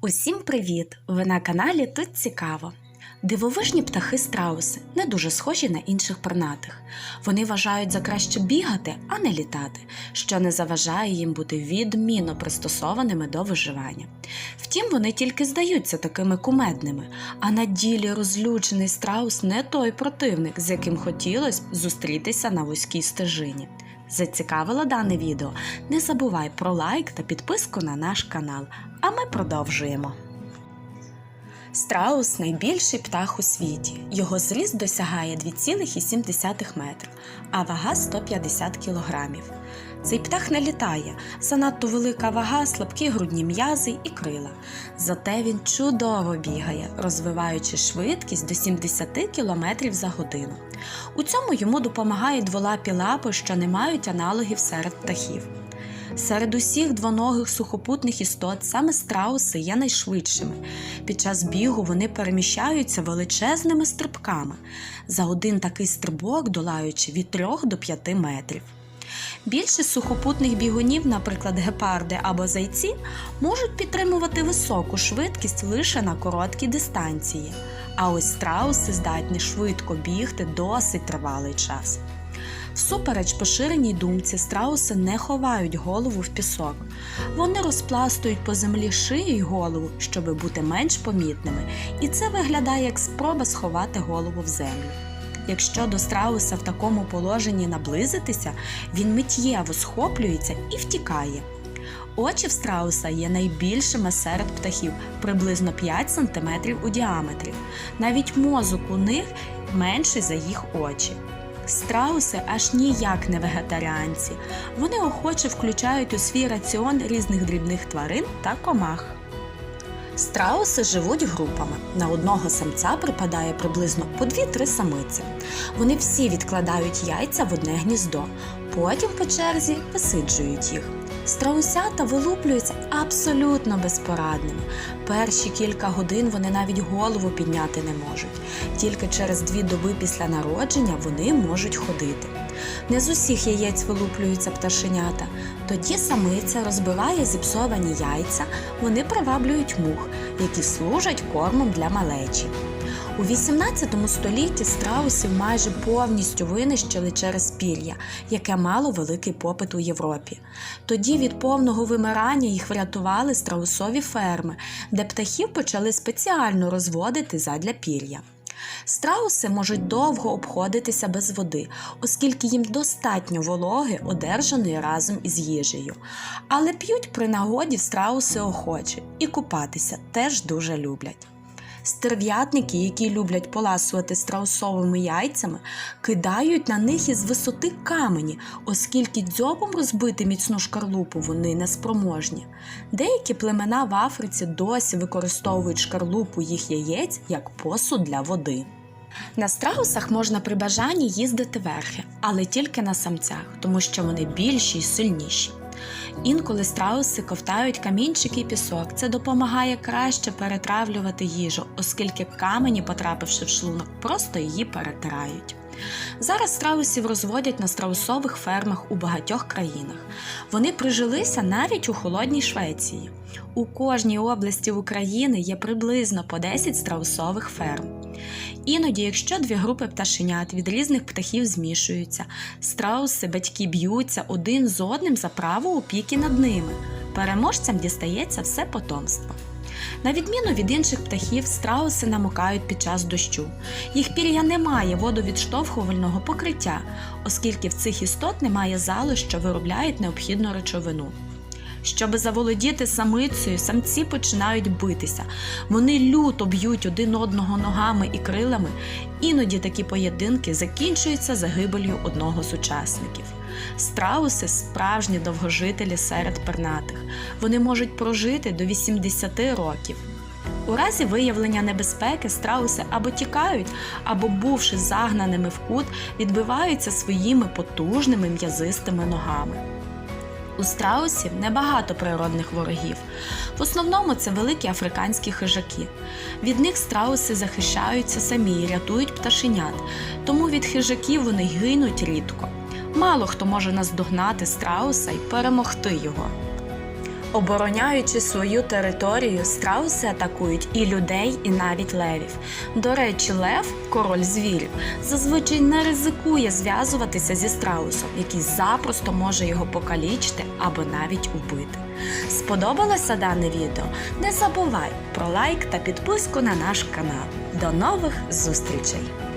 Усім привіт! Ви на каналі Тут Цікаво. Дивовижні птахи страуси не дуже схожі на інших пернатих. Вони вважають за краще бігати, а не літати, що не заважає їм бути відмінно пристосованими до виживання. Втім, вони тільки здаються такими кумедними, а на ділі розлючений страус не той противник, з яким хотілося зустрітися на вузькій стежині. Зацікавило дане відео? Не забувай про лайк та підписку на наш канал. А ми продовжуємо. Страус найбільший птах у світі. Його зріст досягає 2,7 метрів, а вага 150 кілограмів. Цей птах не літає, занадто велика вага, слабкі грудні м'язи і крила. Зате він чудово бігає, розвиваючи швидкість до 70 км за годину. У цьому йому допомагають дволапі лапи, що не мають аналогів серед птахів. Серед усіх двоногих сухопутних істот саме страуси є найшвидшими. Під час бігу вони переміщаються величезними стрибками, за один такий стрибок долаючи від 3 до 5 метрів. Більшість сухопутних бігунів, наприклад, гепарди або зайці, можуть підтримувати високу швидкість лише на короткій дистанції, а ось страуси здатні швидко бігти досить тривалий час. Всупереч поширеній думці, страуси не ховають голову в пісок. Вони розпластують по землі шию й голову, щоби бути менш помітними, і це виглядає як спроба сховати голову в землю. Якщо до страуса в такому положенні наблизитися, він миттєво схоплюється і втікає. Очі в страуса є найбільшими серед птахів, приблизно 5 см у діаметрі. Навіть мозок у них менший за їх очі. Страуси аж ніяк не вегетаріанці. Вони охоче включають у свій раціон різних дрібних тварин та комах. Страуси живуть групами. На одного самця припадає приблизно по 2-3 самиці. Вони всі відкладають яйця в одне гніздо, потім по черзі висиджують їх. Страусята вилуплюються абсолютно безпорадними. Перші кілька годин вони навіть голову підняти не можуть. Тільки через дві доби після народження вони можуть ходити. Не з усіх яєць вилуплюються пташенята. Тоді самиця розбиває зіпсовані яйця, вони приваблюють мух, які служать кормом для малечі. У 18 столітті страусів майже повністю винищили через пір'я, яке мало великий попит у Європі. Тоді від повного вимирання їх врятували страусові ферми, де птахів почали спеціально розводити задля пір'я. Страуси можуть довго обходитися без води, оскільки їм достатньо вологи, одержаної разом із їжею. Але п'ють при нагоді страуси охоче і купатися теж дуже люблять. Стерв'ятники, які люблять поласувати страусовими яйцями, кидають на них із висоти камені, оскільки дзьобом розбити міцну шкарлупу вони неспроможні. Деякі племена в Африці досі використовують шкарлупу їх яєць як посуд для води. На страусах можна при бажанні їздити верхи, але тільки на самцях, тому що вони більші й сильніші. Інколи страуси ковтають камінчики і пісок. Це допомагає краще перетравлювати їжу, оскільки камені, потрапивши в шлунок, просто її перетирають. Зараз страусів розводять на страусових фермах у багатьох країнах. Вони прижилися навіть у холодній Швеції. У кожній області України є приблизно по 10 страусових ферм. Іноді, якщо дві групи пташенят від різних птахів змішуються, страуси батьки б'ються один з одним за право опіки над ними. Переможцям дістається все потомство. На відміну від інших птахів, страуси намокають під час дощу. Їх пір'я не має водовідштовхувального покриття, оскільки в цих істот немає зали, що виробляють необхідну речовину. Щоби заволодіти самицею, самці починають битися. Вони люто б'ють один одного ногами і крилами. Іноді такі поєдинки закінчуються загибелью одного з учасників. Страуси справжні довгожителі серед пернатих. Вони можуть прожити до 80 років. У разі виявлення небезпеки страуси або тікають, або, бувши загнаними в кут, відбиваються своїми потужними м'язистими ногами. У страусів небагато природних ворогів. В основному це великі африканські хижаки. Від них страуси захищаються самі і рятують пташенят, тому від хижаків вони гинуть рідко. Мало хто може наздогнати страуса і перемогти його. Обороняючи свою територію, страуси атакують і людей, і навіть левів. До речі, лев, король звірів, зазвичай не ризикує зв'язуватися зі страусом, який запросто може його покалічити або навіть убити. Сподобалося дане відео? Не забувай про лайк та підписку на наш канал. До нових зустрічей!